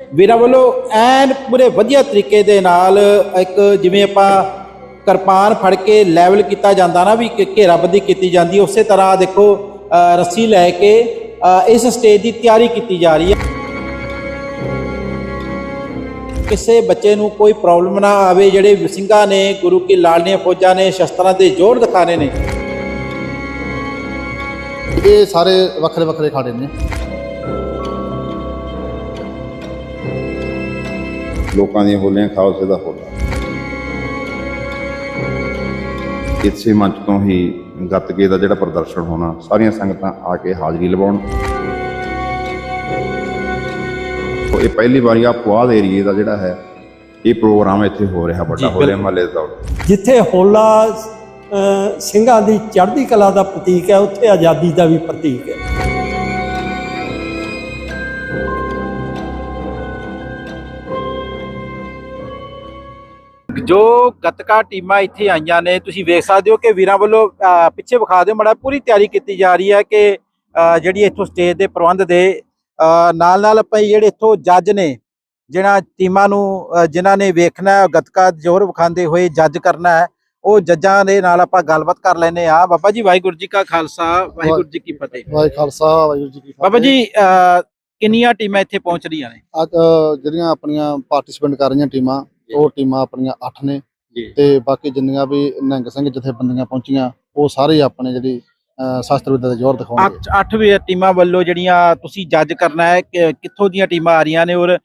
ਵੀਰਾਂ ਵੱਲੋਂ ਐਨ ਪੂਰੇ ਵਧੀਆ ਤਰੀਕੇ ਦੇ ਨਾਲ ਇੱਕ ਜਿਵੇਂ ਆਪਾਂ ਕਿਰਪਾਨ ਫੜ ਕੇ ਲੈਵਲ ਕੀਤਾ ਜਾਂਦਾ ਨਾ ਵੀ ਘੇਰਾਬੰਦੀ ਕੀਤੀ ਜਾਂਦੀ, ਉਸੇ ਤਰ੍ਹਾਂ ਦੇਖੋ ਰੱਸੀ ਲੈ ਕੇ ਇਸ ਸਟੇਜ ਦੀ ਤਿਆਰੀ ਕੀਤੀ ਜਾ ਰਹੀ ਹੈ। ਕਿਸੇ ਬੱਚੇ ਨੂੰ ਕੋਈ ਪ੍ਰੋਬਲਮ ਨਾ ਆਵੇ, ਜਿਹੜੇ ਸਿੰਘਾਂ ਨੇ, ਗੁਰੂ ਕੀ ਲਾਡਲੀਆਂ ਫੌਜਾਂ ਨੇ, ਸ਼ਸਤਰਾਂ ਦੇ ਜੋਰ ਦਿਖਾਣੇ ਨੇ। ਇਹ ਸਾਰੇ ਵੱਖਰੇ ਵੱਖਰੇ ਖਾੜੇ ਨੇ। ਲੋਕਾਂ ਦੀਆਂ ਹੋਲੀਆਂ ਖਾਲਸੇ ਦਾ ਹੋਲਾ ਇਸੇ ਮੰਚ ਤੋਂ ਹੀ ਗੱਤਕੇ ਦਾ ਜਿਹੜਾ ਪ੍ਰਦਰਸ਼ਨ ਹੋਣਾ ਸਾਰੀਆਂ ਸੰਗਤਾਂ ਆ ਕੇ ਹਾਜ਼ਰੀ ਲਵਾਉਣ। ਸੋ ਇਹ ਪਹਿਲੀ ਵਾਰੀ ਆ ਪੁਆਧ ਏਰੀਏ ਦਾ ਜਿਹੜਾ ਹੈ ਇਹ ਪ੍ਰੋਗਰਾਮ ਇੱਥੇ ਹੋ ਰਿਹਾ ਵੱਡਾ ਹੋਲੇ ਮਹੱਲੇ ਦਾ ਜਿੱਥੇ ਹੋਲਾ ਸਿੰਘਾਂ ਦੀ ਚੜ੍ਹਦੀ ਕਲਾ ਦਾ ਪ੍ਰਤੀਕ ਹੈ ਉੱਥੇ ਆਜ਼ਾਦੀ ਦਾ ਵੀ ਪ੍ਰਤੀਕ ਹੈ। ਜੋ ਗੱਤਕਾ ਟੀਮਾਂ ਇੱਥੇ ਆਈਆਂ ਨੇ ਤੁਸੀਂ ਵੇਖ ਸਕਦੇ ਹੋ ਕਿ ਵੀਰਾਂ ਵੱਲੋਂ ਪਿੱਛੇ ਵਿਖਾ ਦਿਓ ਮੜਾ ਪੂਰੀ ਤਿਆਰੀ ਕੀਤੀ ਜਾ ਰਹੀ ਹੈ ਕਿ ਜਿਹੜੀ ਇੱਥੋਂ ਸਟੇਜ ਦੇ ਪ੍ਰਬੰਧ ਦੇ ਨਾਲ ਨਾਲ ਆਪਾਂ ਜਿਹੜੇ ਇੱਥੋਂ ਜੱਜ ਨੇ ਜਿਹੜਾ ਟੀਮਾਂ ਨੂੰ ਜਿਨ੍ਹਾਂ ਨੇ ਵੇਖਣਾ ਗੱਤਕਾ ਜ਼ੋਰ ਵਿਖਾਉਂਦੇ ਹੋਏ ਜੱਜ ਕਰਨਾ ਹੈ ਉਹ ਜੱਜਾਂ ਦੇ ਨਾਲ ਆਪਾਂ ਗੱਲਬਾਤ ਕਰ ਲੈਨੇ ਆ ਬਾਬਾ ਜੀ ਵਾਹਿਗੁਰੂ ਜੀ ਕਾ ਖਾਲਸਾ ਵਾਹਿਗੁਰੂ ਜੀ ਕੀ ਫਤਿਹ। ਵਾਹਿ ਖਾਲਸਾ ਵਾਹਿਗੁਰੂ ਜੀ ਕੀ ਫਤਿਹ। ਬਾਬਾ ਜੀ ਕਿੰਨੀਆਂ ਟੀਮਾਂ ਇੱਥੇ ਪਹੁੰਚ ਰਹੀਆਂ ਨੇ? ਅੱਜ ਜਿਹੜੀਆਂ ਆਪਣੀਆਂ ਪਾਰਟਿਸਿਪੇਟ ਕਰ ਰਹੀਆਂ ਟੀਮਾਂ ਉਹ ਟੀਮਾਂ ਆਪਣੀਆਂ 8 ਨੇ ਤੇ ਬਾਕੀ ਜਿੰਨੀਆਂ ਵੀ ਨਿਹੰਗ ਸਿੰਘ ਜਥੇਬੰਦੀਆਂ ਪਹੁੰਚੀਆਂ ਉਹ ਸਾਰੇ ਆਪਣੇ ਜਿਹੜੀ ਸ਼ਸਤਰ ਵਿਦਿਆ ਦਾ ਜ਼ੋਰ ਦਿਖਾਉਣਗੇ। ਅੱਠ ਅੱਠ ਵੀ ਟੀਮਾਂ ਵੱਲੋਂ ਜਿਹੜੀਆਂ ਤੁਸੀਂ ਜੱਜ ਕਰਨਾ ਹੈ ਕਿ ਕਿੱਥੋਂ ਦੀਆਂ ਟੀਮਾਂ ਆ ਰਹੀਆਂ ਨੇ ਔਰ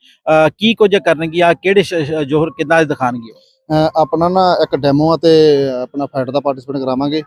ਕੀ ਕੁਝ ਕਰਨਗੀਆਂ ਕਿਹੜੇ ਸ਼- ਸ਼- ਜੋਹਰ ਕਿੱਦਾਂ ਦੇ ਦਿਖਾਣਗੇ ਅ, ਆਪਣਾ ਨਾ ਇੱਕ ਡੈਮੋ ਆ ਤੇ ਆਪਣਾ ਫਾਈਟ ਦਾ ਪਾਰਟਿਸਿਪੇਟ ਕਰਾਵਾਂਗੇ।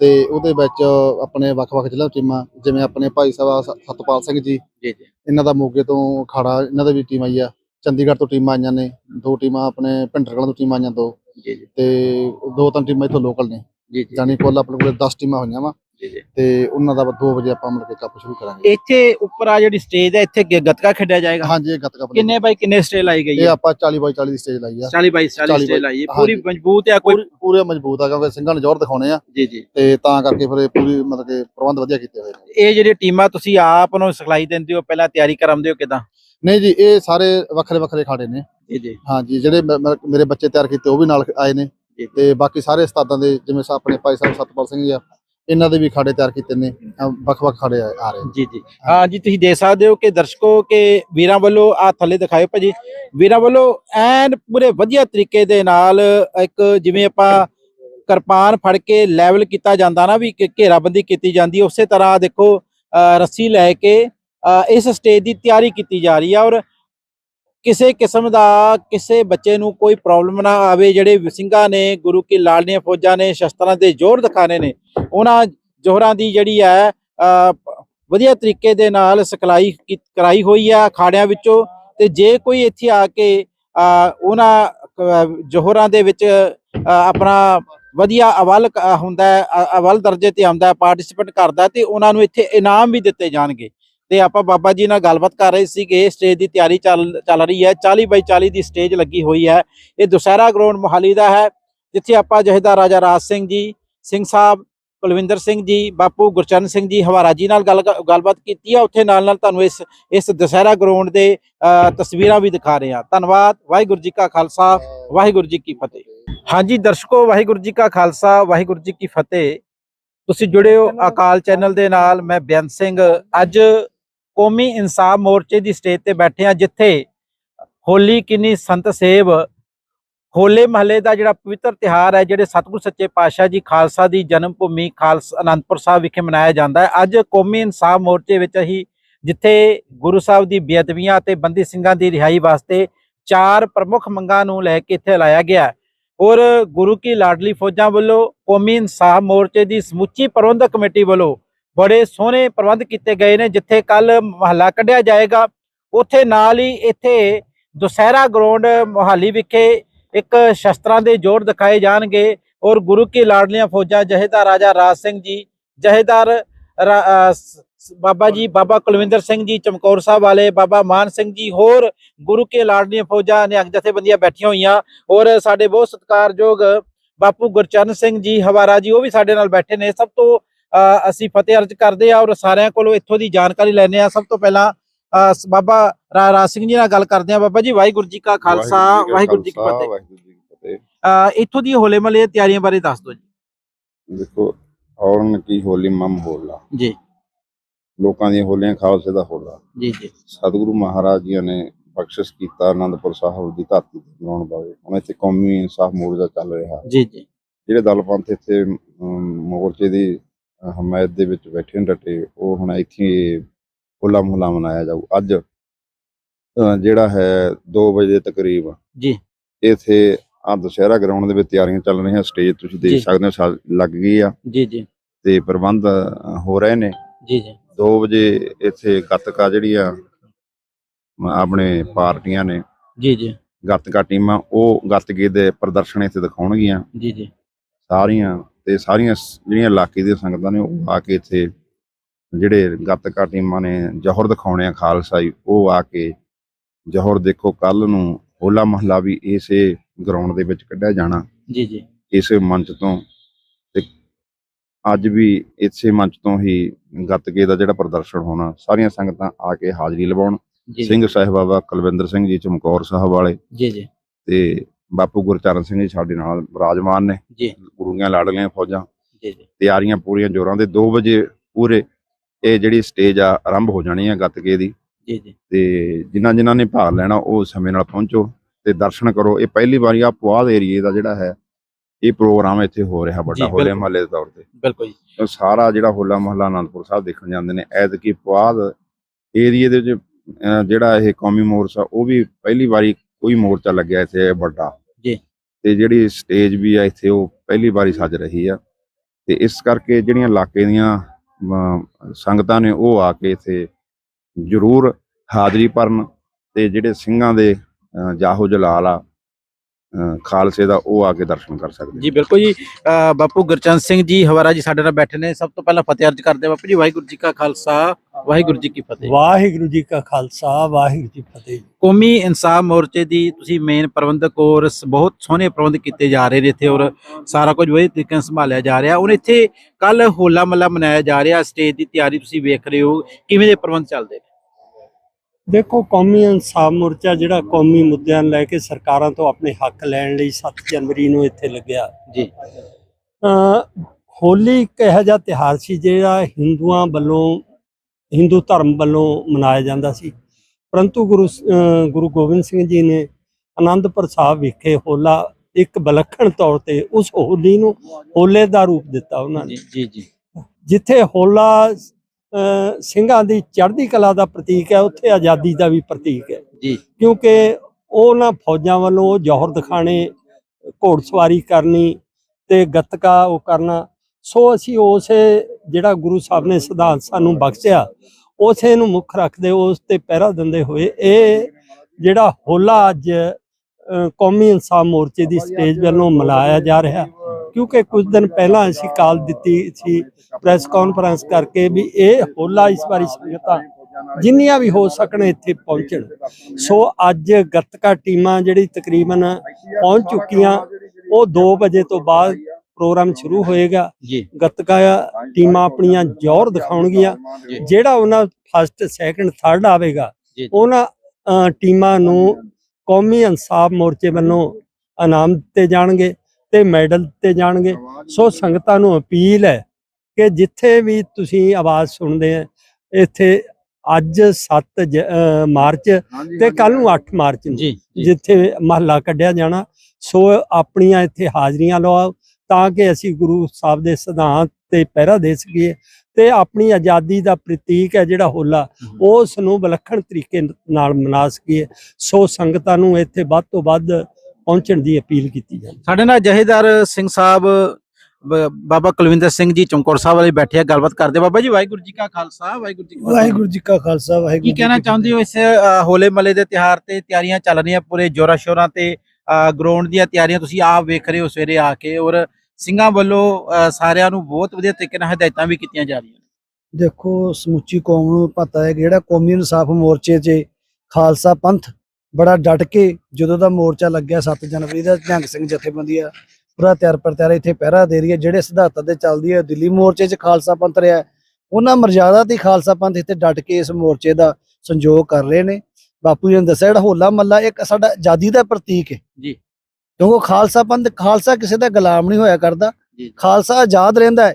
ਤੇ ਉਹਦੇ ਵਿੱਚ ਆਪਣੇ ਵੱਖ-ਵੱਖ ਜ਼ਿਲ੍ਹਾ ਟੀਮਾਂ ਜਿਵੇਂ ਆਪਣੇ ਭਾਈ ਸਾਹਿਬ ਸਤਪਾਲ ਸਿੰਘ ਜੀ ਜੀ ਜੀ। ਇਹਨਾਂ ਦਾ ਮੋਗੇ ਤੋਂ ਖਾੜਾ ਇਹਨਾਂ ਦੀ ਵੀ ਟੀਮ ਆਈ ਆ। ਚੰਡੀਗੜ੍ਹ ਤੋਂ ਟੀਮਾਂ ਆਈਆਂ ਨੇ ਦੋ ਟੀਮਾਂ ਆਪਣੇ ਭਿੰਡਰਗੜ੍ਹ ਤੋਂ ਟੀਮਾਂ ਆਈਆਂ ਦੋ। ਜੀ ਜੀ। ਤੇ ਦੋ ਤਿੰਨ ਟੀਮਾਂ ਇੱਥੋਂ ਲੋਕਲ ਨੇ। ਜੀ ਜਾਨੀ ਕੁੱਲ ਆਪਣੇ ਕੋਲੇ 10 ਟੀਮਾਂ ਹੋਈਆਂ ਵਾ। ਜੀ ਜੀ। ਤੇ ਉਹਨਾਂ ਦਾ 2 ਵਜੇ ਆਪਾਂ ਮਿਲ ਕੇ ਕੱਪ ਸ਼ੁਰੂ ਕਰਾਂਗੇ। ਇੱਥੇ ਉੱਪਰ ਆ ਜਿਹੜੀ ਸਟੇਜ ਹੈ ਇੱਥੇ ਗ- ਗੱਤਕਾ ਖੇਡਿਆ ਜਾਏਗਾ? ਹਾਂਜੀ ਇਹ ਗੱਤਕਾ। ਕਿੰਨੇ ਬਾਈ ਕਿੰਨੇ ਸਟੇਜ ਲਾਈ ਗਈ ਇਹ ਹੈ ਆਪਾਂ 40 ਬਾਈ 40 ਦੀ ਸਟੇਜ ਲਾਈ ਆ। 40 ਬਾਈ 40 40 ਸਟੇਜ ਲਾਈ ਹੈ। ਪੂਰੀ ਹਾਂਜੀ। ਮਜ਼ਬੂਤ ਹੈ ਕੋਈ? ਪੂਰੀ ਪੂਰੇ ਮਜ਼ਬੂਤ ਆ ਕਿਉਂਕਿ ਸਿੰਘਾਂ ਨੇ ਜ਼ੋਰ ਦਿਖਾਉਣੇ ਆ। ਜੀ ਜੀ। ਤੇ ਤਾਂ ਕਰਕੇ ਫਿਰ ਇਹ ਪੂਰੀ ਮਤਲਬ ਕਿ ਪ੍ਰਬੰਧ ਵਧੀਆ ਕੀਤੇ ਹੋਏ ਨੇ। ਇਹ ਜਿਹੜੀ ਟੀਮਾਂ ਤੁਸੀਂ ਆਪ ਨੂੰ ਸਿਖਲਾਈ ਦਿੰਦੇ ਹੋ ਪਹਿਲਾਂ ਤਿਆਰੀ ਕਰਾਉਂਦੇ ਹੋ ਕਿਦਾਂ? ਨਹੀਂ ਜੀ ਇਹ ਸਾਰੇ ਵੱਖਰੇ ਵੱਖਰੇ ਖਾੜੇ ਨੇ। ਜੀ ਜੀ। ਹਾਂਜੀ ਜਿਹੜੇ ਮੇਰੇ ਬੱਚੇ ਤਿਆਰ ਕੀਤੇ ਉਹ ਵੀ ਨਾਲ ਆਏ ਨੇ। ਤੇ ਬਾਕੀ ਸਾਰੇ ਉਸਤਾਦਾਂ ਦੇ ਜਿਵੇਂ ਸਾ- ਆਪਣੇ ਭਾਈ ਸਾਹਿਬ ਸਤਪਾਲ ਸਿੰਘ ਜੀ ਆ ਇਹਨਾਂ ਦੇ ਵੀ ਖਾੜੇ ਤਿਆਰ ਕੀਤੇ ਨੇ। ਵੱਖ-ਵੱਖ ਖਾੜੇ ਆ ਰਹੇ ਜੀ ਜੀ। ਹਾਂ ਜੀ ਤੁਸੀਂ ਦੇਖ ਸਕਦੇ ਹੋ ਕਿ ਦਰਸ਼ਕੋ ਕਿ ਵੀਰਾਂ ਵੱਲੋਂ ਆ ਥੱਲੇ ਦਿਖਾਇਓ ਭਾਜੀ। ਵੀਰਾਂ ਵੱਲੋਂ ਐਨ ਪੂਰੇ ਵਧੀਆ ਤਰੀਕੇ ਦੇ ਨਾਲ ਇੱਕ ਜਿਵੇਂ ਆਪਾਂ ਕਿਰਪਾਨ ਫੜ ਕੇ ਲੈਵਲ ਕੀਤਾ ਜਾਂਦਾ ਨਾ ਵੀ ਘੇਰਾਬੰਦੀ ਕੀਤੀ ਜਾਂਦੀ ਉਸੇ ਤਰ੍ਹਾਂ ਦੇਖੋ ਰੱਸੀ ਲੈ ਕੇ ਇਸ ਸਟੇਜ ਦੀ ਤਿਆਰੀ ਕੀਤੀ ਜਾ ਰਹੀ ਹੈ ਔਰ ਕਿਸੇ ਕਿਸਮ ਦਾ ਕਿਸੇ ਬੱਚੇ ਨੂੰ ਕੋਈ ਪ੍ਰੋਬਲਮ ਨਾ ਆਵੇ, ਜਿਹੜੇ ਸਿੰਘਾਂ ਨੇ, ਗੁਰੂ ਕੀ ਲਾਡਲੀਆਂ ਫੌਜਾਂ ਨੇ, ਸ਼ਸਤਰਾਂ ਦੇ ਜ਼ੋਰ ਦਿਖਾਣੇ ਨੇ, ਉਹਨਾਂ ਜੋਹਰਾਂ ਦੀ ਜਿਹੜੀ ਹੈ ਵਧੀਆ ਤਰੀਕੇ ਦੇ ਨਾਲ ਸਿਖਲਾਈ ਕੀ- ਕਰਾਈ ਹੋਈ ਆ ਅਖਾੜਿਆਂ ਵਿੱਚੋਂ ਤੇ ਜੇ ਕੋਈ ਇੱਥੇ ਆ ਕੇ ਉਹਨਾਂ ਜੋਹਰਾਂ ਦੇ ਵਿੱਚ ਆਪਣਾ ਵਧੀਆ ਅਵਲ ਹੁੰਦਾ ਅਵਲ ਦਰਜੇ ਤੇ ਆਉਂਦਾ ਪਾਰਟਿਸਿਪੇਟ ਕਰਦਾ ਤੇ ਉਹਨਾਂ ਨੂੰ ਇੱਥੇ ਇਨਾਮ ਵੀ ਦਿੱਤੇ ਜਾਣਗੇ। ਤੇ ਆਪਾਂ ਬਾਬਾ ਜੀ ਨਾਲ ਗੱਲਬਾਤ ਕਰ ਰਹੇ ਸੀਗੇ ਸਟੇਜ ਦੀ ਤਿਆਰੀ ਚੱਲ ਚੱਲ ਰਹੀ ਹੈ 40 ਬਾਈ 40 ਦੀ ਸਟੇਜ ਲੱਗੀ ਹੋਈ ਹੈ। ਇਹ ਦੁਸਹਿਰਾ ਗਰਾਊਂਡ ਮੋਹਾਲੀ ਦਾ ਹੈ, ਜਿੱਥੇ ਆਪਾਂ ਜਹੇਦਾਰ ਰਾਜਾ ਰਾਜ ਸਿੰਘ ਜੀ, ਸਿੰਘ ਸਾਹਿਬ, ਕੁਲਵਿੰਦਰ ਸਿੰਘ ਜੀ, ਬਾਪੂ ਗੁਰਚਰਨ ਸਿੰਘ ਜੀ, ਹਵਾਰਾ ਜੀ ਨਾਲ ਗੱਲ ਗੱਲਬਾਤ ਕੀਤੀ ਆ ਉੱਥੇ ਨਾਲ ਨਾਲ ਤੁਹਾਨੂੰ ਇਸ ਇਸ ਦੁਸਹਿਰਾ ਗਰਾਊਂਡ ਦੇ ਤਸਵੀਰਾਂ ਵੀ ਦਿਖਾ ਰਹੇ ਹਾਂ। ਧੰਨਵਾਦ, ਵਾਹਿਗੁਰੂ ਜੀ ਕਾ ਖਾਲਸਾ, ਵਾਹਿਗੁਰੂ ਜੀ ਕੀ ਫਤਿਹ। ਹਾਂਜੀ, ਦਰਸ਼ਕੋ, ਵਾਹਿਗੁਰੂ ਜੀ ਕਾ ਖਾਲਸਾ, ਵਾਹਿਗੁਰੂ ਜੀ ਕੀ ਫਤਿਹ। ਤੁਸੀਂ ਜੁੜੇ ਹੋ ਅਕਾਲ ਚੈਨਲ ਦੇ ਨਾਲ, ਮੈਂ ਬੇਅੰਤ ਸਿੰਘ। ਅੱਜ ਕੌਮੀ ਇਨਸਾਫ ਮੋਰਚੇ ਦੀ ਸਟੇਜ ਤੇ ਬੈਠੇ ਆ ਜਿੱਥੇ ਹੋਲੀ ਕਿੰਨੀ ਸੰਤ ਸੇਵ, ਹੋਲੇ ਮਹੱਲੇ ਦਾ ਜਿਹੜਾ ਪਵਿੱਤਰ ਤਿਹਾਰ ਹੈ, ਜਿਹੜੇ ਸਤਿਗੁਰ ਸੱਚੇ ਪਾਤਸ਼ਾਹ ਜੀ ਖਾਲਸਾ ਦੀ ਜਨਮ ਭੂਮੀ ਖਾਲਸਾ ਅਨੰਦਪੁਰ ਸਾਹਿਬ ਵਿਖੇ ਮਨਾਇਆ ਜਾਂਦਾ ਹੈ। ਅੱਜ ਕੌਮੀ ਇਨਸਾਫ ਮੋਰਚੇ ਵਿੱਚ ਅਸੀਂ ਜਿੱਥੇ ਗੁਰੂ ਸਾਹਿਬ ਦੀ ਬੇਅਦਬੀਆਂ ਅਤੇ ਬੰਦੀ ਸਿੰਘਾਂ ਦੀ ਰਿਹਾਈ ਵਾਸਤੇ ਚਾਰ ਪ੍ਰਮੁੱਖ ਮੰਗਾਂ ਨੂੰ ਲੈ ਕੇ ਇੱਥੇ ਲਾਇਆ ਗਿਆ ਔਰ ਗੁਰੂ ਕੀ ਲਾਡਲੀ ਫੌਜਾਂ ਵੱਲੋਂ ਕੌਮੀ ਇਨਸਾਫ ਮੋਰਚੇ ਦੀ ਸਮੁੱਚੀ ਪ੍ਰਬੰਧਕ ਕਮੇਟੀ ਵੱਲੋਂ ਬੜੇ ਸੋਹਣੇ ਪ੍ਰਬੰਧ ਕੀਤੇ ਗਏ ਨੇ, ਜਿੱਥੇ ਕੱਲ ਮਹੱਲਾ ਕੱਢਿਆ ਜਾਏਗਾ। ਉੱਥੇ ਨਾਲ ਹੀ ਇੱਥੇ ਦੁਸਹਿਰਾ ਗਰਾਊਂਡ ਮੋਹਾਲੀ ਵਿਖੇ ਇੱਕ ਸ਼ਸਤਰਾਂ ਦੇ ਜੋੜ ਦਿਖਾਏ ਜਾਣਗੇ ਔਰ ਗੁਰੂ ਕੀ ਲਾਡਲੀਆਂ ਫੌਜਾਂ, ਜਹੇਦਾਰ ਰਾਜਾ ਰਾਜ ਸਿੰਘ ਜੀ, ਜਹੇਦਾਰ ਰਾ- ਬਾਬਾ ਜੀ, ਬਾਬਾ ਕੁਲਵਿੰਦਰ ਸਿੰਘ ਜੀ, ਚਮਕੌਰ ਸਾਹਿਬ ਵਾਲੇ, ਬਾਬਾ ਮਾਨ ਸਿੰਘ ਜੀ, ਹੋਰ ਗੁਰੂ ਕੇ ਲਾਡਲੀਆਂ ਫੌਜਾਂ ਨਿਹੰਗ ਜਥੇਬੰਦੀਆਂ ਬੈਠੀਆਂ ਹੋਈਆਂ ਔਰ ਸਾਡੇ ਬਹੁਤ ਸਤਿਕਾਰਯੋਗ ਬਾਪੂ ਗੁਰਚਰਨ ਸਿੰਘ ਜੀ, ਹਵਾਰਾ ਜੀ, ਉਹ ਵੀ ਸਾਡੇ ਨਾਲ ਬੈਠੇ ਨੇ। ਸਭ ਤੋਂ ਅਸੀਂ ਫਤਿਹ ਅਰਜ ਕਰਦੇ ਆ ਔਰ ਸਾਰਿਆਂ ਕੋਲੋਂ ਇੱਥੋਂ ਦੀ ਜਾਣਕਾਰੀ ਲੈਣੇ ਆ ਸਭ ਤੋਂ ਪਹਿਲਾਂ ਬਾਬਾ ਰਾਜ ਸਿੰਘ ਜੀ ਨਾਲ ਗੱਲ ਕਰਦੇ ਆ ਬਾਬਾ ਜੀ ਵਾਹਿਗੁਰੂ ਜੀ ਕਾ ਖਾਲਸਾ ਵਾਹਿਗੁਰੂ ਜੀ ਕੀ ਫਤਿਹ। ਇੱਥੋਂ ਦੀ ਹੋਲੇ ਦੀਆਂ ਤਿਆਰੀਆਂ ਬਾਰੇ ਦੱਸ ਦਿਓ ਜੀ। ਦੇਖੋ ਔਰਨ ਕੀ ਹੋਲੀ ਮਮ ਹੋਲਾ। ਜੀ। ਲੋਕਾਂ ਦੀਆਂ ਹੋਲੀਆਂ ਖਾਲਸੇ ਦਾ ਹੋਲਾ। ਜੀ ਜੀ। ਸਤਿਗੁਰੂ ਮਹਾਰਾਜ ਜੀ ਨੇ ਬਖਸ਼ਿਸ਼ ਕੀਤਾ ਆਨੰਦਪੁਰ ਸਾਹਿਬ ਦੀ ਧਰਤੀ ਤੇ ਬਣਾਉਣ ਬਾਰੇ। ਹੁਣ ਇੱਥੇ ਕੌਮੀ ਇਨਸਾਫ ਮੋਰਚਾ ਚੱਲ ਰਿਹਾ। ਜੀ ਜੀ। ਜਿਹੜੇ ਦਲ ਪੰਥ ਇੱਥੇ ਮੋਰਚੇ ਦੀ ਹਮਾਇਤ ਦੇ ਵਿੱਚ ਬੈਠੇ ਨੇ ਡਟੇ ਉਹ ਹੁਣ ਇੱਥੇ ਹੋਲਾ ਮੁਹੱਲਾ ਮਨਾਇਆ ਜਾਊ। ਅੱਜ ਅ, ਜਿਹੜਾ ਹੈ 2 ਵਜੇ ਤਕਰੀਬ ਜੀ। ਇੱਥੇ ਆ ਦੁਸ਼ਹਿਰਾ ਗਰਾਊਂਡ ਦੇ ਵਿੱਚ ਤਿਆਰੀਆਂ ਚੱਲ ਰਹੀਆਂ ਸਟੇਜ ਤੁਸੀਂ ਜੀ। ਦੇਖ ਸਕਦੇ ਹੋ ਸਾ- ਲੱਗ ਗਈ ਆ। ਜੀ ਜੀ। ਤੇ ਪ੍ਰਬੰਧ ਅ, ਹੋ ਰਹੇ ਨੇ। ਜੀ ਜੀ। 2 ਵਜੇ ਇੱਥੇ ਗੱਤਕਾ ਜਿਹੜੀ ਆ ਮ- ਆਪਣੇ ਪਾਰਟੀਆਂ ਨੇ ਜੀ ਜੀ। ਗੱਤਕਾ ਟੀਮਾਂ ਉਹ ਗੱਤਕੇ ਦੇ ਪ੍ਰਦਰਸ਼ਨ ਇੱਥੇ ਦਿਖਾਉਣਗੀਆਂ। ਜੀ ਜੀ। ਸਾਰੀਆਂ ਤੇ ਸਾਰੀਆਂ ਜਿਹੜੀਆਂ ਇਲਾਕੇ ਦੀਆਂ ਸੰਗਤਾਂ ਨੇ ਉਹ ਆ ਕੇ ਇੱਥੇ ਜਿਹੜੇ ਗੱਤਕਾ ਟੀਮਾਂ ਨੇ ਜੋਹਰ ਦਿਖਾਉਣੇ ਆ ਖਾਲਸਾਈ ਉਹ ਆ ਕੇ ਜੋਹਰ ਦੇਖੋ ਕੱਲ ਨੂੰ ਹੋਲਾ ਮਹੱਲਾ ਵੀ ਇਸੇ ਗਰਾਊਂਡ ਦੇ ਵਿੱਚ ਕੱਢਿਆ ਜਾਣਾ। ਜੀ ਜੀ। ਇਸੇ ਮੰਚ ਤੋਂ ਤੇ ਅੱਜ ਵੀ ਇਸੇ ਮੰਚ ਤੋਂ ਹੀ ਗੱਤਕੇ ਦਾ ਜਿਹੜਾ ਪ੍ਰਦਰਸ਼ਨ ਹੋਣਾ ਸਾਰੀਆਂ ਸੰਗਤਾਂ ਆ ਕੇ ਹਾਜ਼ਰੀ ਲਵਾਉਣ। ਸਿੰਘ ਸਾਹਿਬਾਬਾ ਕੁਲਵਿੰਦਰ ਸਿੰਘ ਜੀ ਚਮਕੌਰ ਸਾਹਿਬ ਵਾਲੇ ਜੀ ਜੀ। ਤੇ ਬਾਪੂ ਗੁਰਚਰਨ ਸਿੰਘ ਜੀ ਸਾਡੇ ਨਾਲ ਵਿਰਾਜਮਾਨ ਨੇ। ਜੀ। ਗੁਰੂਆਂ ਲਾਡਲੀਆਂ ਫੌਜਾਂ। ਜੀ ਜੀ। ਤਿਆਰੀਆਂ ਪੂਰੀਆਂ ਜ਼ੋਰਾਂ ਦੇ। 2 ਵਜੇ ਪੂਰੇ ਇਹ ਜਿਹੜੀ ਸਟੇਜ ਆ ਆਰੰਭ ਹੋ ਜਾਣੀ ਆ ਗੱਤਕੇ ਦੀ। ਜੀ ਜੀ। ਤੇ ਜਿਨ੍ਹਾਂ ਜਿਨ੍ਹਾਂ ਨੇ ਭਾਗ ਲੈਣਾ ਉਹ ਸਮੇਂ ਨਾਲ ਪਹੁੰਚੋ ਤੇ ਦਰਸ਼ਨ ਕਰੋ। ਇਹ ਪਹਿਲੀ ਵਾਰੀ ਆ ਪੁਆਧ ਏਰੀਏ ਦਾ ਜਿਹੜਾ ਹੈ ਇਹ ਪ੍ਰੋਗਰਾਮ ਇੱਥੇ ਹੋ ਰਿਹਾ ਵੱਡਾ ਹੋਲੇ। ਮਹੱਲੇ ਦੇ ਤੌਰ ਤੇ। ਬਿਲਕੁਲ ਜੀ। ਸਾਰਾ ਜਿਹੜਾ ਹੋਲਾ ਮਹੱਲਾ ਆਨੰਦਪੁਰ ਸਾਹਿਬ ਦੇਖਣ ਜਾਂਦੇ ਨੇ ਐਤਕੀ ਪੁਆਧ ਏਰੀਏ ਦੇ ਵਿੱਚ ਜਿਹੜਾ ਇਹ ਕੌਮੀ ਮੋਰਚਾ ਉਹ ਵੀ ਪਹਿਲੀ ਵਾਰੀ ਕੋਈ ਮੋਰਚਾ ਲੱਗਿਆ ਇੱਥੇ ਵੱਡਾ। ਤੇ ਜਿਹੜੀ ਸਟੇਜ ਵੀ ਆ, ਇੱਥੇ ਉਹ ਪਹਿਲੀ ਵਾਰੀ ਸੱਜ ਰਹੀ ਆ। ਤੇ ਇਸ ਕਰਕੇ ਜਿਹੜੀਆਂ ਇਲਾਕੇ ਦੀਆਂ ਸੰਗਤਾਂ ਨੇ ਉਹ ਆ ਕੇ ਇੱਥੇ ਜ਼ਰੂਰ ਹਾਜ਼ਰੀ ਭਰਨ ਤੇ ਜਿਹੜੇ ਸਿੰਘਾਂ ਦੇ ਜਾਹੋ ਜਲਾਲ ਆ ਖਾਲਸੇ ਦਾ ਉਹ ਆ ਕੇ ਦਰਸ਼ਨ ਕਰ ਸਕਦੇ ਜੀ ਬਿਲਕੁਲ ਜੀ। ਬਾਪੂ ਗੁਰਚਰਨ ਸਿੰਘ ਜੀ ਹਵਾਰਾ ਜੀ ਸਾਡੇ ਨਾਲ ਬੈਠੇ ਨੇ। ਸਭ ਤੋਂ ਪਹਿਲਾਂ ਫਤਿਹ ਅਰਜ ਕਰਦੇ ਬਾਪੂ ਜੀ ਵਾਹਿਗੁਰੂ ਜੀ ਕਾ ਖਾਲਸਾ ਵਾਹਿਗੁਰੂ ਜੀ ਕੀ ਫਤਿਹ। ਵਾਹਿਗੁਰੂ ਜੀ ਕਾ ਖਾਲਸਾ ਵਾਹਿਗੁਰੂ ਜੀ ਕੀ ਫਤਿਹ। ਕੌਮੀ ਇਨਸਾਫ ਮੋਰਚੇ ਦੀ ਤੁਸੀਂ ਮੇਨ ਪ੍ਰਬੰਧਕ ਔਰ ਬਹੁਤ ਸੋਹਣੇ ਪ੍ਰਬੰਧ ਕੀਤੇ ਜਾ ਰਹੇ ਨੇ ਇੱਥੇ ਔਰ ਸਾਰਾ ਕੁਝ ਵਧੀਆ ਤਰੀਕੇ ਨਾਲ ਸੰਭਾਲਿਆ ਜਾ ਰਿਹਾ। ਹੁਣ ਇੱਥੇ ਕੱਲ ਹੋਲਾ ਮਹੱਲਾ ਮਨਾਇਆ ਜਾ ਰਿਹਾ। ਸਟੇਜ ਦੀ ਤਿਆਰੀ ਤੁਸੀਂ ਵੇਖ ਰਹੇ ਹੋ। ਕਿਵੇਂ ਦੇ ਪ੍ਰਬੰਧ ਚੱਲਦੇ ਨੇ? ਦੇਖੋ ਕੌਮੀ ਇਨਸਾਫ ਮੋਰਚਾ ਜਿਹੜਾ ਕੌਮੀ ਮੁੱਦਿਆਂ ਲੈ ਕੇ ਸਰਕਾਰਾਂ ਤੋਂ ਆਪਣੇ ਹੱਕ ਲੈਣ ਲਈ 7 ਜਨਵਰੀ ਨੂੰ ਇੱਥੇ ਲੱਗਿਆ। ਜੀ। ਅ ਹੋਲੀ ਇੱਕ ਇਹੋ ਜਿਹਾ ਤਿਉਹਾਰ ਸੀ ਜਿਹੜਾ ਹਿੰਦੂਆਂ ਵੱਲੋਂ ਹਿੰਦੂ ਧਰਮ ਵੱਲੋਂ ਮਨਾਇਆ ਜਾਂਦਾ ਸੀ? ਪਰੰਤੂ ਗੁਰੂ ਗੁਰੂ ਗੋਬਿੰਦ ਸਿੰਘ ਜੀ ਨੇ ਆਨੰਦਪੁਰ ਸਾਹਿਬ ਵਿਖੇ ਹੋਲਾ ਇੱਕ ਵਿਲੱਖਣ ਤੌਰ ਤੇ ਉਸ ਹੋਲੀ ਨੂੰ ਹੋਲੇ ਦਾ ਰੂਪ ਦਿੱਤਾ ਉਹਨਾਂ ਨੇ। ਜੀ ਜੀ। ਜਿੱਥੇ ਹੋਲਾ ਸਿੰਘਾਂ ਦੀ ਚੜ੍ਹਦੀ ਕਲਾ ਦਾ ਪ੍ਰਤੀਕ ਹੈ ਉੱਥੇ ਆਜ਼ਾਦੀ ਦਾ ਵੀ ਪ੍ਰਤੀਕ ਹੈ। ਜੀ। ਕਿਉਂਕਿ ਉਹਨਾਂ ਫੌਜਾਂ ਵੱਲੋਂ ਉਹ ਜੌਹਰ ਦਿਖਾਣੇ ਘੋੜਸਵਾਰੀ ਕਰਨੀ ਤੇ ਗੱਤਕਾ ਉਹ ਕਰਨਾ ਸੋ ਅਸੀਂ ਉਸੇ ਜਿਹੜਾ ਗੁਰੂ ਸਾਹਿਬ ਨੇ ਸਿਧਾਂਤ ਸਾਨੂੰ ਬਖਸ਼ਿਆ ਉਸੇ ਨੂੰ ਮੁੱਖ ਰੱਖਦੇ ਉਸ ਤੇ ਪਹਿਰਾ ਦਿੰਦੇ ਹੋਏ ਇਹ ਜਿਹੜਾ ਹੋਲਾ ਅੱਜ ਕੌਮੀ ਇਨਸਾਫ ਮੋਰਚੇ ਦੀ ਸਟੇਜ ਵੱਲੋਂ ਮਨਾਇਆ ਜਾ ਰਿਹਾ। ਕਿਉਂਕਿ ਕੁਝ ਦਿਨ ਪਹਿਲਾਂ ਅਸੀਂ ਕਾਲ ਦਿੱਤੀ ਸੀ ਪ੍ਰੈਸ ਕਾਨਫਰੰਸ ਕਰਕੇ ਵੀ ਇਹ ਹੋਲਾ ਇਸ ਵਾਰੀ ਸੰਗਤਾਂ ਜਿੰਨੀਆਂ ਵੀ ਹੋ ਸਕਣ ਇੱਥੇ ਪਹੁੰਚਣ। ਸੋ ਅੱਜ ਗੱਤਕਾ ਟੀਮਾਂ ਜਿਹੜੀ ਤਕਰੀਬਨ ਪਹੁੰਚ ਚੁੱਕੀਆਂ ਉਹ 2 ਵਜੇ ਤੋਂ ਬਾਅਦ ਪ੍ਰੋਗਰਾਮ ਸ਼ੁਰੂ ਹੋਏਗਾ। ਗੱਤਕਾ ਟੀਮਾਂ ਆਪਣੀਆਂ ਜ਼ੋਰ ਦਿਖਾਉਣਗੀਆਂ। ਜਿਹੜਾ ਉਹਨਾਂ ਫਸਟ ਸੈਕੰਡ ਥਰਡ ਆਵੇਗਾ। ਉਹਨਾਂ ਟੀਮਾਂ ਨੂੰ ਕੌਮੀ ਇਨਸਾਫ ਮੋਰਚੇ ਵੱਲੋਂ ਇਨਾਮ ਦਿੱਤੇ ਜਾਣਗੇ। ਤੇ ਮੈਡਲ ਦਿੱਤੇ ਜਾਣਗੇ। ਸੋ ਸੰਗਤਾਂ ਨੂੰ ਅਪੀਲ ਹੈ ਕਿ ਜਿੱਥੇ ਵੀ ਤੁਸੀਂ ਆਵਾਜ਼ ਸੁਣਦੇ ਆ ਇੱਥੇ ਅੱਜ 7 ਜ- ਅ, ਮਾਰਚ ਤੇ ਕੱਲ ਨੂੰ 8 ਮਾਰਚ ਨੂੰ ਜਿੱਥੇ ਮਹੱਲਾ ਕੱਢਿਆ ਜਾਣਾ। ਸੋ ਆਪਣੀਆਂ ਇੱਥੇ ਹਾਜ਼ਰੀਆਂ ਲਵਾਓ ਤਾਂ ਕਿ ਅਸੀਂ ਗੁਰੂ ਸਾਹਿਬ ਦੇ ਸਿਧਾਂਤ ਤੇ ਪਹਿਰਾ ਦੇ ਸਕੀਏ ਤੇ ਆਪਣੀ ਆਜ਼ਾਦੀ ਦਾ ਪ੍ਰਤੀਕ ਹੈ ਜਿਹੜਾ ਹੋਲਾ ਉਸ ਨੂੰ ਵਿਲੱਖਣ ਤਰੀਕੇ ਨਾਲ ਮਨਾ ਸਕੀਏ। ਸੋ ਸੰਗਤਾਂ ਨੂੰ ਇੱਥੇ ਵੱਧ ਤੋਂ ਵੱਧ ਪਹੁੰਚਣ ਦੀ ਅਪੀਲ ਕੀਤੀ ਜਾਂਦੀ ਸਾਡੇ ਨਾਲ ਜਹੇਦਾਰ ਸਿੰਘ ਸਾਹਿਬ ਬਾਬਾ ਕੁਲਵਿੰਦਰ ਸਿੰਘ ਜੀ ਚਮਕੌਰ ਸਾਹਿਬ ਵਾਲੇ ਬੈਠੇ ਆ ਗੱਲਬਾਤ ਕਰਦੇ ਬਾਬਾ ਜੀ ਵਾਹਿਗੁਰੂ ਜੀ ਕਾ ਖਾਲਸਾ ਵਾਹਿਗੁਰੂ ਜੀ ਕੀ ਫਤਿਹ। ਵਾਹਿਗੁਰੂ ਜੀ ਕਾ ਖਾਲਸਾ ਵਾਹਿਗੁਰੂ ਕੀ ਕਹਿਣਾ ਚਾਹੁੰਦੇ ਹੋ ਇਸ ਹੋਲੇ ਮਹੱਲੇ ਦੇ ਤਿਹਾਰ ਤੇ ਤਿਆਰੀਆਂ ਚੱਲ ਰਹੀਆਂ ਪੂਰੇ ਜੋਰਾਂ ਸ਼ੋਰਾਂ ਤੇ ਗਰਾਊਂਡ ਦੀਆਂ ਤਿਆਰੀਆਂ ਤੁਸੀਂ ਆਪ ਵੇਖ ਰਹੇ ਹੋ ਸਵੇਰੇ ਆ ਕੇ ਔਰ ਸਿੰਘਾਂ ਵੱਲੋਂ ਸਾਰਿਆਂ ਨੂੰ ਬਹੁਤ ਵਧੀਆ ਤਰੀਕੇ ਨਾਲ ਹਦਾਇਤਾਂ ਵੀ ਕੀਤੀਆਂ ਜਾ ਰਹੀਆਂ ਦੇਖੋ ਸਮੁੱਚੀ ਕੌਮ ਨੂੰ ਪਤਾ ਹੈ ਕਿ ਜਿਹੜਾ ਕੌਮੀ ਇਨਸਾਫ ਮੋਰਚੇ 'ਚ ਖਾਲਸਾ ਪੰਥ ਬੜਾ ਡਟ ਕੇ ਜਦੋਂ ਦਾ ਮੋਰਚਾ ਲੱਗਿਆ 7 ਜਨਵਰੀ ਦਾ ਨਿਹੰਗ ਸਿੰਘ ਜਥੇਬੰਦੀ ਆ ਪੂਰਾ ਤਿਆਰ ਪਰ ਤਿਆਰ ਇੱਥੇ ਪਹਿਰਾ ਦੇ ਰਹੀ ਹੈ ਜਿਹੜੇ ਸਿਧਾਂਤਾਂ ਤੇ ਚੱਲਦੀ ਹੈ ਦਿੱਲੀ ਮੋਰਚੇ 'ਚ ਖਾਲਸਾ ਪੰਥ ਰਿਹਾ ਉਹਨਾਂ ਮਰਜ਼ਾਦਾ ਤੇ ਖਾਲਸਾ ਪੰਥ ਇੱਥੇ ਡਟ ਕੇ ਇਸ ਮੋਰਚੇ ਦਾ ਸੰਯੋਗ ਕਰ ਰਹੇ ਨੇ। ਬਾਪੂ ਜੀ ਨੇ ਦੱਸਿਆ ਜਿਹੜਾ ਹੋਲਾ ਮੱਲਾ ਇੱਕ ਸਾਡਾ ਆਜ਼ਾਦੀ ਦਾ ਪ੍ਰਤੀਕ ਹੈ। ਜੀ। ਕਿਉਂਕਿ ਖਾਲਸਾ ਪੰਥ ਖਾਲਸਾ ਕਿਸੇ ਦਾ ਗੁਲਾਮ ਨਹੀਂ ਹੋਇਆ ਕਰਦਾ। ਖਾਲਸਾ ਆਜ਼ਾਦ ਰਹਿੰਦਾ ਹੈ।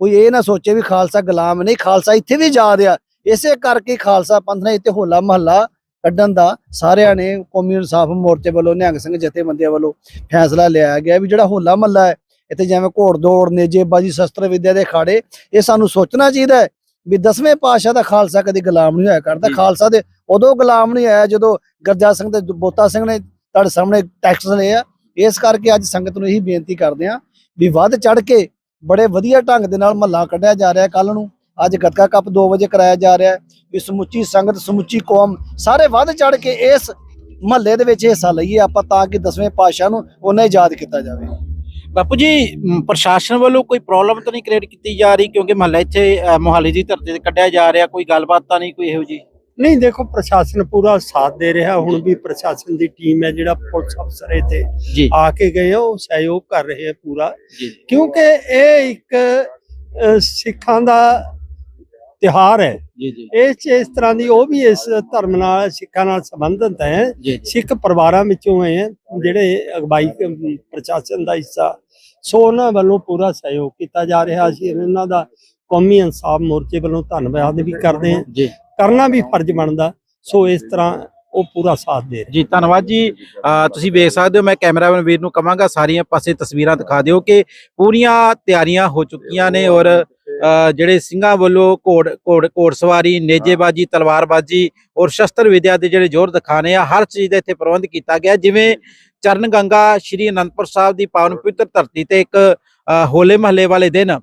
ਕੋਈ ਇਹ ਨਾ ਸੋਚੇ ਵੀ ਖਾਲਸਾ ਗੁਲਾਮ ਨਹੀਂ ਖਾਲਸਾ ਇੱਥੇ ਵੀ ਆਜ਼ਾਦ ਆ। ਇਸੇ ਕਰਕੇ ਖਾਲਸਾ ਪੰਥ ਨੇ ਇੱਥੇ ਹੋਲਾ ਮਹੱਲਾ ਕੱਢਣ ਦਾ ਸਾਰਿਆਂ ਨੇ ਕੌਮੀ ਇਨਸਾਫ ਮੋਰਚੇ ਵੱਲੋਂ ਨਿਹੰਗ ਸਿੰਘ ਜਥੇਬੰਦੀਆਂ ਵੱਲੋਂ ਫੈਸਲਾ ਲਿਆ ਗਿਆ ਵੀ ਜਿਹੜਾ ਹੋਲਾ ਮਹੱਲਾ ਹੈ ਇੱਥੇ ਜਿਵੇਂ ਘੋੜ ਦੌੜ ਨੇਜੇਬਾਜੀ ਸ਼ਸਤਰ ਵਿਦਿਆ ਦੇ ਅਖਾੜੇ ਇਹ ਸਾਨੂੰ ਸੋਚਣਾ ਚਾਹੀਦਾ ਹੈ ਵੀ ਦਸਵੇਂ ਪਾਤਸ਼ਾਹ ਦਾ ਖਾਲਸਾ ਕਦੀ ਗੁਲਾਮ ਨਹੀਂ ਹੋਇਆ ਕਰਦਾ। ਖਾਲਸਾ ਦੇ ਉਦੋਂ ਗੁਲਾਮ ਨਹੀਂ ਆਇਆ ਜਦੋਂ ਗਰਜਾ ਸਿੰਘ ਤੇ ਬੋਤਾ ਸਿੰਘ ਨੇ ਤੁਹਾਡੇ ਸਾਹਮਣੇ ਟੈਕਸ ਲਏ ਆ। ਇਸ ਕਰਕੇ ਅੱਜ ਸੰਗਤ ਨੂੰ ਇਹੀ ਬੇਨਤੀ ਕਰਦੇ ਆ ਵੀ ਵੱਧ ਚੜ ਕੇ ਬੜੇ ਵਧੀਆ ਢੰਗ ਦੇ ਨਾਲ ਮਹੱਲਾ ਕੱਢਿਆ ਜਾ ਰਿਹਾ ਕੱਲ ਨੂੰ। ਅੱਜ ਗੱਤਕਾ ਕੱਪ 2 ਵਜੇ ਕਰਾਇਆ ਜਾ ਰਿਹਾ ਹੈ। ਵੀ ਸਮੁੱਚੀ ਸੰਗਤ ਸਮੁੱਚੀ ਕੌਮ ਸਾਰੇ ਵੱਧ ਚੜ ਕੇ ਇਸ ਮਹੱਲੇ ਦੇ ਵਿੱਚ ਹਿੱਸਾ ਲਈਏ ਆਪਾਂ ਤਾਂ ਕਿ ਦਸਵੇਂ ਪਾਤਸ਼ਾਹ ਨੂੰ ਉਹਨੇ ਯਾਦ ਕੀਤਾ ਜਾਵੇ। ਬਾਪੂ ਜੀ ਮ, ਪ੍ਰਸ਼ਾਸਨ ਵੱਲੋਂ ਕੋਈ ਪ੍ਰੋਬਲਮ ਤਾਂ ਨਹੀਂ ਕ੍ਰੀਏਟ ਕੀਤੀ ਜਾ ਰਹੀ? ਕਿਉਂਕਿ ਮਹੱਲਾ ਇੱਥੇ ਅ, ਮੋਹਾਲੀ ਦੀ ਧਰਤੀ ਤੇ ਕੱਢਿਆ ਜਾ ਰਿਹਾ ਕੋਈ ਗੱਲਬਾਤ ਤਾਂ ਨਹੀਂ ਕੋਈ ਇਹੋ ਜੀ ਨਹੀਂ ਦੇਖੋ ਪ੍ਰਸ਼ਾਸਨ ਪੂਰਾ ਸਾਥ ਦੇ ਰਿਹਾ। ਹੁਣ ਵੀ ਪ੍ਰਸ਼ਾਸਨ ਦੀ ਟੀਮ ਹੈ ਜਿਹੜਾ ਪੁਲਿਸ ਅਫਸਰ ਇੱਥੇ ਜੀ। ਆ ਕੇ ਗਏ ਆ, ਉਹ ਸਹਿਯੋਗ ਕਰ ਰਹੇ ਆ ਪੂਰਾ। ਜੀ। ਕਿਉਂਕਿ ਇਹ ਇੱਕ ਅ, ਸਿੱਖਾਂ ਦਾ ਤਿਹਾਰ ਹੈ। ਜੀ ਜੀ। ਇਸ ਤਰ੍ਹਾਂ ਦੀ ਉਹ ਵੀ ਇਸ ਧਰਮ ਨਾਲ ਸਿੱਖਾਂ ਨਾਲ ਸੰਬੰਧਿਤ ਹੈ। ਸਿੱਖ ਪਰਿਵਾਰਾਂ ਵਿੱਚੋਂ ਹੈ ਜਿਹੜੇ ਅਗਵਾਈ ਪ੍ਰਸ਼ਾਸਨ ਦਾ ਹਿੱਸਾ। ਸੋ ਉਹਨਾਂ ਵੱਲੋਂ ਪੂਰਾ ਸਹਿਯੋਗ ਕੀਤਾ ਜਾ ਰਿਹਾ। ਸੀ ਇਹਨਾਂ ਦਾ ਕੌਮੀ ਇਨਸਾਫ ਮੋਰਚੇ ਵੱਲੋਂ ਧੰਨਵਾਦ ਵੀ ਕਰਦੇ ਹਾਂ। ਕਰਨਾ ਵੀ ਫਰਜ਼ ਬਣਦਾ। ਸੋ ਇਸ ਤਰ੍ਹਾਂ ਉਹ ਪੂਰਾ ਸਾਥ ਦੇ ਜੀ ਧੰਨਵਾਦ ਜੀ। ਤੁਸੀਂ ਵੇਖ ਸਕਦੇ ਹੋ ਮੈਂ ਕੈਮਰਾਮੈਨ ਵੀਰ ਨੂੰ ਕਵਾਂਗਾ ਸਾਰੀਆਂ ਪਾਸੇ ਤਸਵੀਰਾਂ ਦਿਖਾ ਦਿਓ ਕਿ ਪੂਰੀਆਂ ਤਿਆਰੀਆਂ ਹੋ ਚੁੱਕੀਆਂ ਨੇ ਔਰ ਜਿਹੜੇ ਸਿੰਘਾਂ ਵੱਲੋਂ ਘੋੜ ਘੋੜ ਘੋੜਸਵਾਰੀ ਨੇਜੇਬਾਜੀ ਤਲਵਾਰਬਾਜੀ ਔਰ ਸ਼ਸਤਰ ਵਿਦਿਆ ਦੇ ਜਿਹੜੇ ਜ਼ੋਰ ਦਿਖਾਣੇ ਆ ਹਰ ਚੀਜ਼ ਦਾ ਇੱਥੇ ਪ੍ਰਬੰਧ ਕੀਤਾ ਗਿਆ। ਜਿਵੇਂ ਚਰਨ ਗੰਗਾ ਸ਼੍ਰੀ ਅਨੰਦਪੁਰ ਸਾਹਿਬ ਦੀ ਪਾਵਨ ਪਵਿੱਤਰ ਧਰਤੀ ਤੇ ਇੱਕ ਹੋਲੇ ਮਹੱਲੇ ਵਾਲੇ ਦਿਨ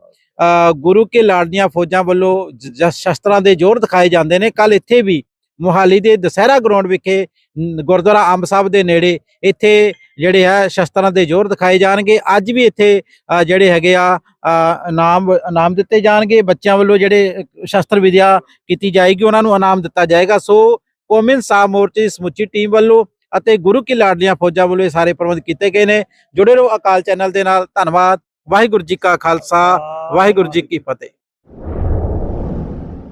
ਗੁਰੂ ਕੇ ਲਾੜੀਆਂ ਫੌਜਾਂ ਵੱਲੋਂ ਸ਼ਸਤਰਾਂ ਦੇ ਜ਼ੋਰ ਦਿਖਾਏ ਜਾਂਦੇ ਨੇ। ਕੱਲ ਇੱਥੇ ਵੀ ਮੋਹਾਲੀ ਦੇ ਦਸਹਿਰਾ ਗਰਾਊਂਡ ਵਿਖੇ ਗੁਰਦੁਆਰਾ ਅੰਬ ਸਾਹਿਬ ਦੇ ਨੇੜੇ ਇੱਥੇ ਜਿਹੜੇ ਆ ਸ਼ਸਤਰਾਂ ਦੇ ਜ਼ੋਰ ਦਿਖਾਏ ਜਾਣਗੇ। ਅੱਜ ਵੀ ਇੱਥੇ ਜਿਹੜੇ ਹੈਗੇ ਆ ਇਨਾਮ ਇਨਾਮ ਦਿੱਤੇ ਜਾਣਗੇ। ਬੱਚਿਆਂ ਵੱਲੋਂ ਜਿਹੜੇ ਸ਼ਸਤਰ ਵਿਦਿਆ ਕੀਤੀ ਜਾਏਗੀ ਉਹਨਾਂ ਨੂੰ ਇਨਾਮ ਦਿੱਤਾ ਜਾਏਗਾ। ਸੋ ਕੌਮੀ ਇਨਸਾਫ ਮੋਰਚੇ ਦੀ ਸਮੁੱਚੀ ਟੀਮ ਵੱਲੋਂ ਅਤੇ ਗੁਰੂ ਕੀ ਲਾਡਲੀਆਂ ਫੌਜਾਂ ਵੱਲੋਂ ਇਹ ਸਾਰੇ ਪ੍ਰਬੰਧ ਕੀਤੇ ਗਏ ਨੇ। ਜੁੜੇ ਰਹੋ ਅਕਾਲ ਚੈਨਲ ਦੇ ਨਾਲ। ਧੰਨਵਾਦ। ਵਾਹਿਗੁਰੂ ਜੀ ਕਾ ਖਾਲਸਾ। ਵਾਹਿਗੁਰੂ ਜੀ ਕੀ ਫਤਿਹ।